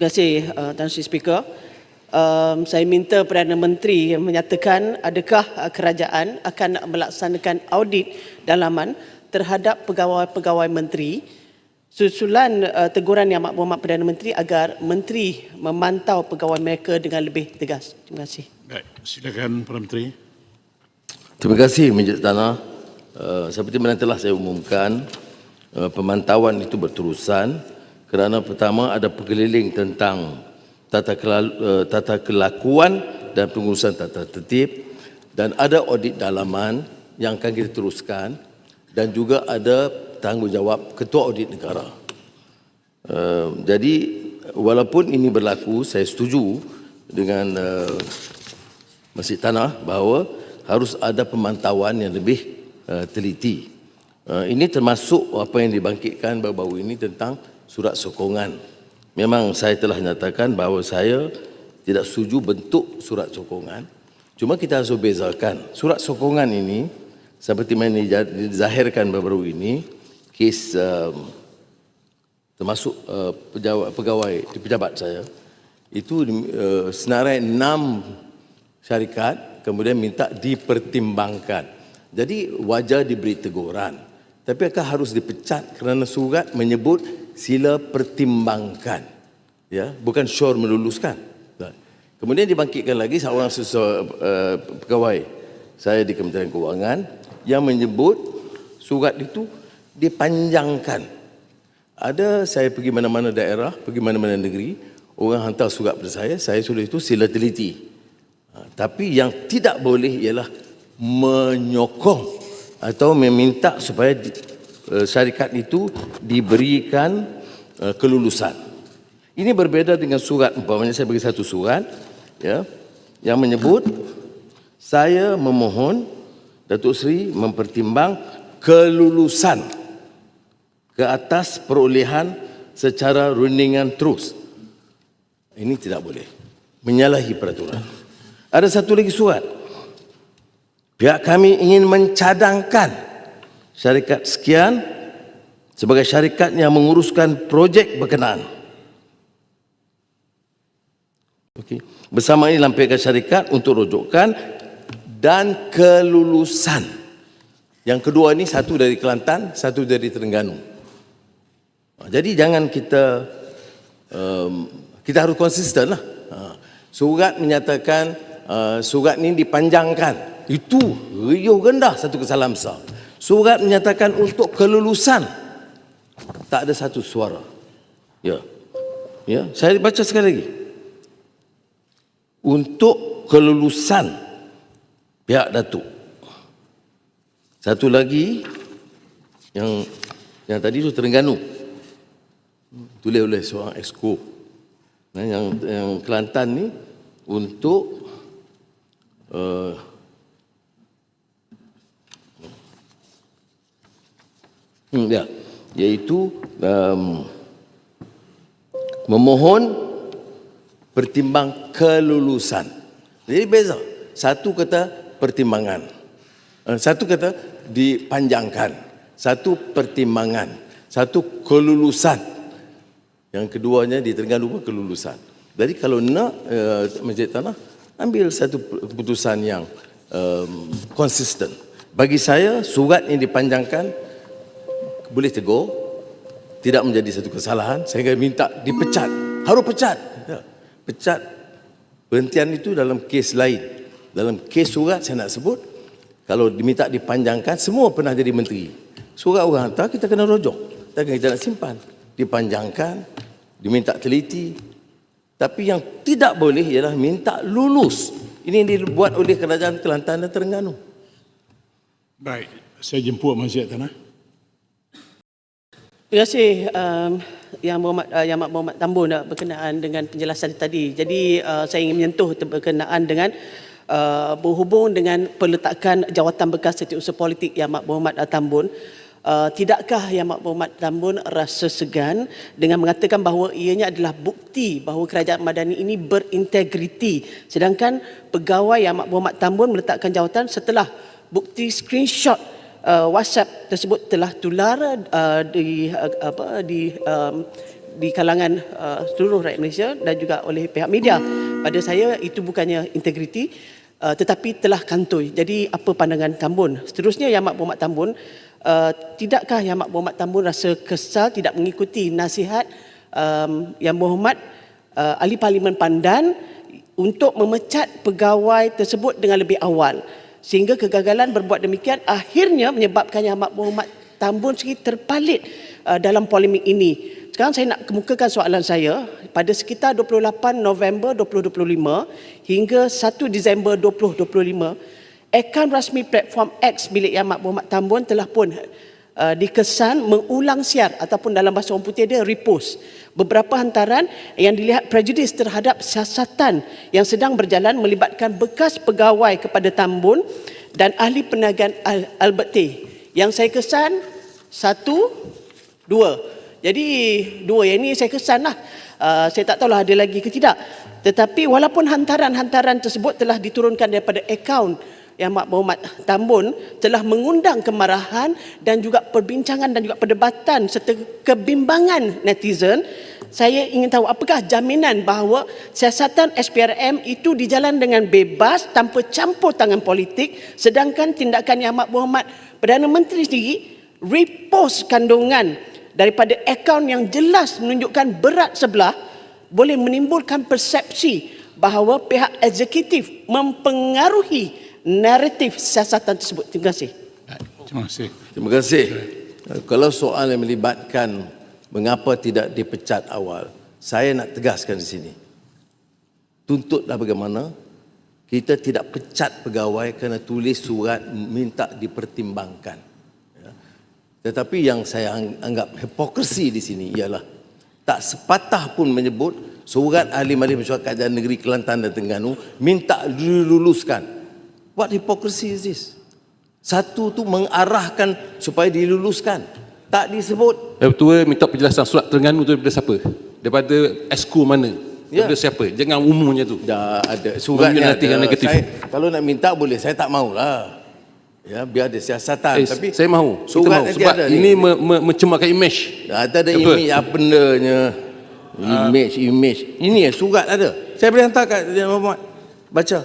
Terima kasih uh, Tan Sri Speaker. Um, saya minta Perdana Menteri menyatakan adakah uh, kerajaan akan melaksanakan audit dalaman terhadap pegawai-pegawai menteri susulan uh, teguran Yang Amat Berhormat Perdana Menteri agar menteri memantau pegawai mereka dengan lebih tegas. Terima kasih. Baik, silakan Perdana Menteri. Terima kasih Majlis Tanah. Uh, seperti mana telah saya umumkan, uh, pemantauan itu berterusan kerana pertama ada pengeliling tentang tata, kelal- uh, tata kelakuan dan pengurusan tata tertib dan ada audit dalaman yang akan kita teruskan dan juga ada tanggungjawab Ketua Audit Negara. Uh, jadi walaupun ini berlaku, saya setuju dengan uh, Masjid Tanah bahawa harus ada pemantauan yang lebih uh, teliti. Uh, ini termasuk apa yang dibangkitkan baru-baru ini tentang surat sokongan. Memang saya telah nyatakan bahawa saya tidak setuju bentuk surat sokongan. Cuma kita harus bezakan. Surat sokongan ini seperti mana dizahirkan baru-baru ini, kes um, termasuk uh, pegawai, pegawai pejabat saya, itu uh, senarai enam syarikat kemudian minta dipertimbangkan. Jadi wajar diberi teguran. Tapi akan harus dipecat kerana surat menyebut sila pertimbangkan. Ya, bukan sure meluluskan. Kemudian dibangkitkan lagi seorang sesuatu, uh, pegawai saya di Kementerian Keuangan yang menyebut surat itu dipanjangkan. Ada saya pergi mana-mana daerah, pergi mana-mana negeri, orang hantar surat pada saya, saya sudah itu sila teliti. Ha, tapi yang tidak boleh ialah menyokong atau meminta supaya di, uh, syarikat itu diberikan uh, kelulusan. Ini berbeza dengan surat, umpamanya saya bagi satu surat ya, yang menyebut saya memohon Datuk Seri mempertimbang kelulusan ke atas perolehan secara rundingan terus. Ini tidak boleh. Menyalahi peraturan. Ada satu lagi surat. Pihak kami ingin mencadangkan syarikat sekian sebagai syarikat yang menguruskan projek berkenaan. Okey. Bersama ini lampirkan syarikat untuk rujukan dan kelulusan. Yang kedua ini satu dari Kelantan, satu dari Terengganu. Jadi jangan kita um, kita harus konsisten lah. Ha. Surat menyatakan uh, surat ini dipanjangkan. Itu riuh rendah satu kesalahan besar. Surat menyatakan untuk kelulusan. Tak ada satu suara. Ya. Ya, saya baca sekali lagi. Untuk kelulusan pihak Datuk. Satu lagi yang yang tadi itu Terengganu. Tulis oleh seorang exco. Nah, yang yang Kelantan ni untuk uh, hmm, ya, iaitu um, memohon pertimbang kelulusan. Jadi beza. Satu kata pertimbangan. Eh, Satu kata dipanjangkan. Satu pertimbangan. Satu kelulusan. Yang keduanya di pun kelulusan. Jadi kalau nak uh, Masjid Tanah, ambil satu keputusan yang konsisten. Bagi saya, surat yang dipanjangkan boleh tegur, tidak menjadi satu kesalahan, sehingga minta dipecat. Harus pecat. Ya. Pecat. Berhentian itu dalam kes lain. Dalam kes surat saya nak sebut, kalau diminta dipanjangkan, semua pernah jadi menteri. Surat orang hantar, kita kena rojok. Takkan kita nak simpan. Dipanjangkan, diminta teliti. Tapi yang tidak boleh ialah minta lulus. Ini yang dibuat oleh kerajaan Kelantan dan Terengganu. Baik, saya jemput Masjid Tanah. Terima kasih um, Yang Muhammad uh, Yang Mak Muhammad Tambun uh, berkenaan dengan penjelasan tadi. Jadi uh, saya ingin menyentuh berkenaan dengan uh, berhubung dengan peletakan jawatan bekas setiausaha politik Yang Mak Muhammad uh, Tambun. Uh, tidakkah Yang Mak Muhammad Tambun rasa segan dengan mengatakan bahawa ianya adalah bukti bahawa kerajaan Madani ini berintegriti sedangkan pegawai Yang Mak Muhammad Tambun meletakkan jawatan setelah bukti screenshot uh, WhatsApp tersebut telah tular uh, di uh, apa di um, di kalangan uh, seluruh rakyat Malaysia dan juga oleh pihak media. Pada saya itu bukannya integriti uh, tetapi telah kantoi. Jadi apa pandangan Tambun? Seterusnya Yang Amat Berhormat Tambun, uh, tidakkah Yang Amat Berhormat Tambun rasa kesal tidak mengikuti nasihat um, Yang Berhormat uh, Ahli Parlimen Pandan untuk memecat pegawai tersebut dengan lebih awal sehingga kegagalan berbuat demikian akhirnya menyebabkan Yang Amat Berhormat Tambun sendiri terpalit uh, dalam polemik ini. Sekarang saya nak kemukakan soalan saya pada sekitar 28 November 2025 hingga 1 Disember 2025 akaun rasmi platform X milik Yang Amat Berhormat Tambun telah pun uh, dikesan mengulang siar ataupun dalam bahasa orang putih dia repost beberapa hantaran yang dilihat prejudis terhadap siasatan yang sedang berjalan melibatkan bekas pegawai kepada Tambun dan ahli perniagaan Al- Albert T. Yang saya kesan satu, dua. Jadi dua yang ini saya kesan lah. Uh, saya tak tahulah ada lagi ke tidak. Tetapi walaupun hantaran-hantaran tersebut telah diturunkan daripada akaun yang Mak Muhammad Tambun telah mengundang kemarahan dan juga perbincangan dan juga perdebatan serta kebimbangan netizen. Saya ingin tahu apakah jaminan bahawa siasatan SPRM itu dijalan dengan bebas tanpa campur tangan politik sedangkan tindakan Yang Amat Berhormat Perdana Menteri sendiri repost kandungan daripada akaun yang jelas menunjukkan berat sebelah boleh menimbulkan persepsi bahawa pihak eksekutif mempengaruhi naratif siasatan tersebut. Terima kasih. Terima kasih. Terima kasih. Kalau soal yang melibatkan mengapa tidak dipecat awal, saya nak tegaskan di sini. Tuntutlah bagaimana kita tidak pecat pegawai kerana tulis surat minta dipertimbangkan. Ya. Tetapi yang saya ang- anggap hipokrisi di sini ialah tak sepatah pun menyebut surat ahli mahli mesyuarat kerajaan negeri Kelantan dan Terengganu minta diluluskan. What hypocrisy is this? Satu tu mengarahkan supaya diluluskan. Tak disebut. Eh, Ketua minta penjelasan surat Terengganu tu daripada siapa? Daripada esko mana? Ya. Daripada siapa? Jangan umumnya tu. Dah ada suratnya ada. yang negatif. Saya, kalau nak minta boleh, saya tak maulah. Ya, biar ada siasatan. Eh, Tapi saya mahu. Kita surat mahu. nanti Sebab ada ini ni. me, me, mencemarkan image. Ada ada Betul. image apa bendanya. Image, image. Ini ya, surat ada. Saya boleh hantar kat Dia Muhammad. Baca.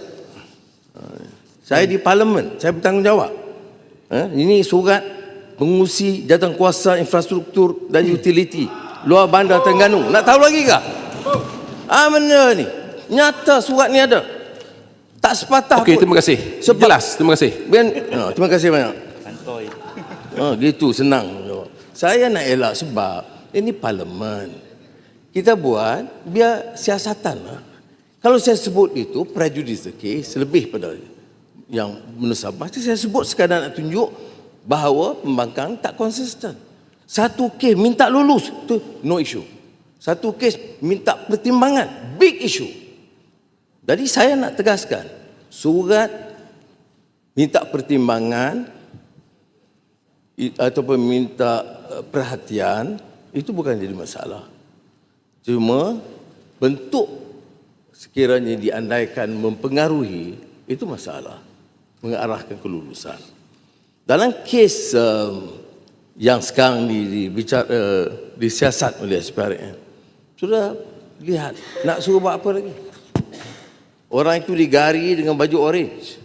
Saya di parlimen, saya bertanggungjawab. Ha? Ini surat pengusi jawatan kuasa infrastruktur dan utility luar bandar Terengganu. Nak tahu lagi ke? Ah benda ni. Nyata surat ni ada. Tak sepatah Okey, pun. terima kasih. Sebab- Jelas, terima kasih. Ben, oh, terima kasih banyak. Oh, gitu senang jawab. Saya nak elak sebab ini parlimen. Kita buat biar siasatan lah. Kalau saya sebut itu prejudice okay, selebih pada yang menusabah, saya sebut sekadar nak tunjuk bahawa pembangkang tak konsisten. Satu kes minta lulus, tu no issue. Satu kes minta pertimbangan, big issue. Jadi saya nak tegaskan, surat minta pertimbangan ataupun minta eh, perhatian itu bukan jadi masalah. Cuma bentuk sekiranya diandaikan mempengaruhi itu masalah mengarahkan kelulusan. Dalam kes um, yang sekarang di, di, bicara, uh, disiasat oleh SPRM, sudah lihat nak suruh buat apa lagi? Orang itu digari dengan baju orange.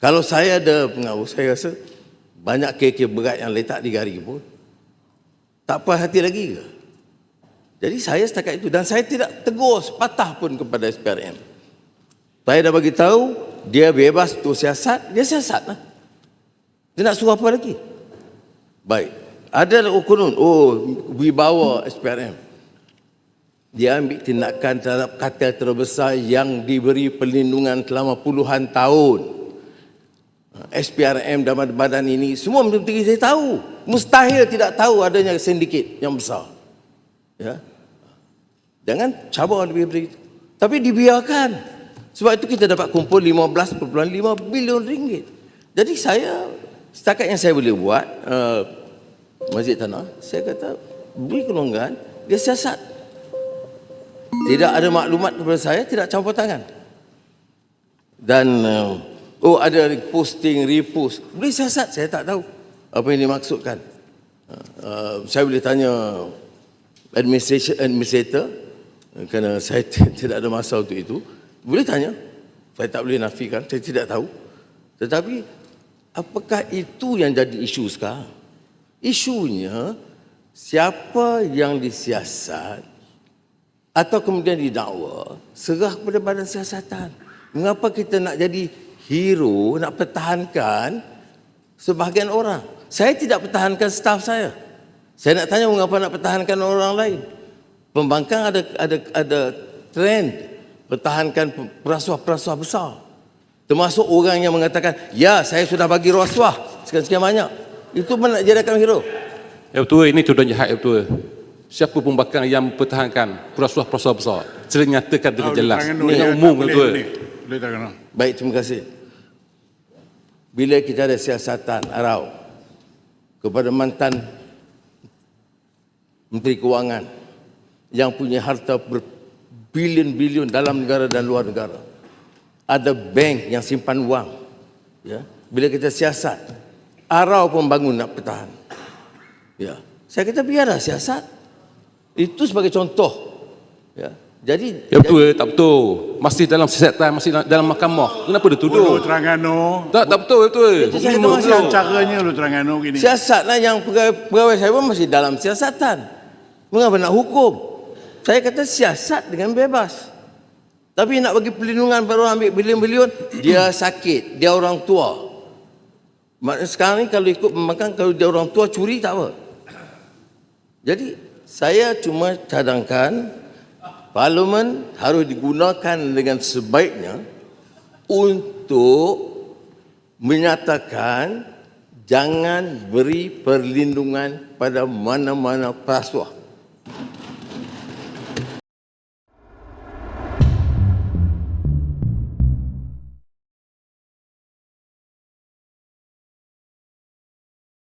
Kalau saya ada pengaruh, saya rasa banyak kek berat yang letak di gari pun. Tak puas hati lagi ke? Jadi saya setakat itu dan saya tidak tegur sepatah pun kepada SPRM. Saya dah bagi tahu dia bebas untuk siasat, dia siasat lah. Dia nak suruh apa lagi? Baik. Ada ukurun, oh wibawa SPRM. Dia ambil tindakan terhadap kartel terbesar yang diberi perlindungan selama puluhan tahun. SPRM dan badan ini semua menteri saya tahu. Mustahil tidak tahu adanya sindiket yang besar. Ya. Jangan cabar lebih dari itu. Tapi dibiarkan. Sebab itu kita dapat kumpul 15.5 bilion ringgit. Jadi saya setakat yang saya boleh buat uh, Masjid Tanah, saya kata beri kelonggaran, dia siasat. Tidak ada maklumat kepada saya, tidak campur tangan. Dan uh, oh ada posting, repost. Boleh siasat, saya tak tahu apa yang dimaksudkan. Uh, uh, saya boleh tanya administration administrator kerana saya tidak ada masa untuk itu. Boleh tanya. Saya tak boleh nafikan, saya tidak tahu. Tetapi apakah itu yang jadi isu sekarang? Isunya siapa yang disiasat atau kemudian didakwa serah kepada badan siasatan. Mengapa kita nak jadi hero, nak pertahankan sebahagian orang? Saya tidak pertahankan staf saya. Saya nak tanya mengapa nak pertahankan orang lain? Pembangkang ada ada ada trend pertahankan perasuah-perasuah besar. Termasuk orang yang mengatakan, ya saya sudah bagi rasuah sekian-sekian banyak. Itu mana nak jadikan hero? Ya betul, ini tuduhan jahat ya betul. Siapa pembangkang yang mempertahankan perasuah-perasuah besar? Sila nyatakan dengan jelas. Dengan tangan umum boleh, betul. Baik, terima kasih. Bila kita ada siasatan arau kepada mantan Menteri Kewangan yang punya harta berbilion-bilion dalam negara dan luar negara. Ada bank yang simpan wang. Ya. Bila kita siasat, arau pembangun nak bertahan. Ya. Saya kata biarlah siasat. Itu sebagai contoh. Ya. Jadi Ya betul, tak betul. Masih dalam siasatan, masih dalam mahkamah. Kenapa dia tuduh? terangan no. Tak, tak betul, betul. Itu saya kata betul. masih Caranya lu terangan no gini. Siasatlah yang pegawai, pegawai saya pun masih dalam siasatan. Mengapa nak hukum? Saya kata siasat dengan bebas. Tapi nak bagi perlindungan baru ambil bilion-bilion, dia sakit, dia orang tua. Maknanya sekarang ni kalau ikut pembangkang, kalau dia orang tua curi tak apa. Jadi saya cuma cadangkan parlimen harus digunakan dengan sebaiknya untuk menyatakan jangan beri perlindungan pada mana-mana perasuah.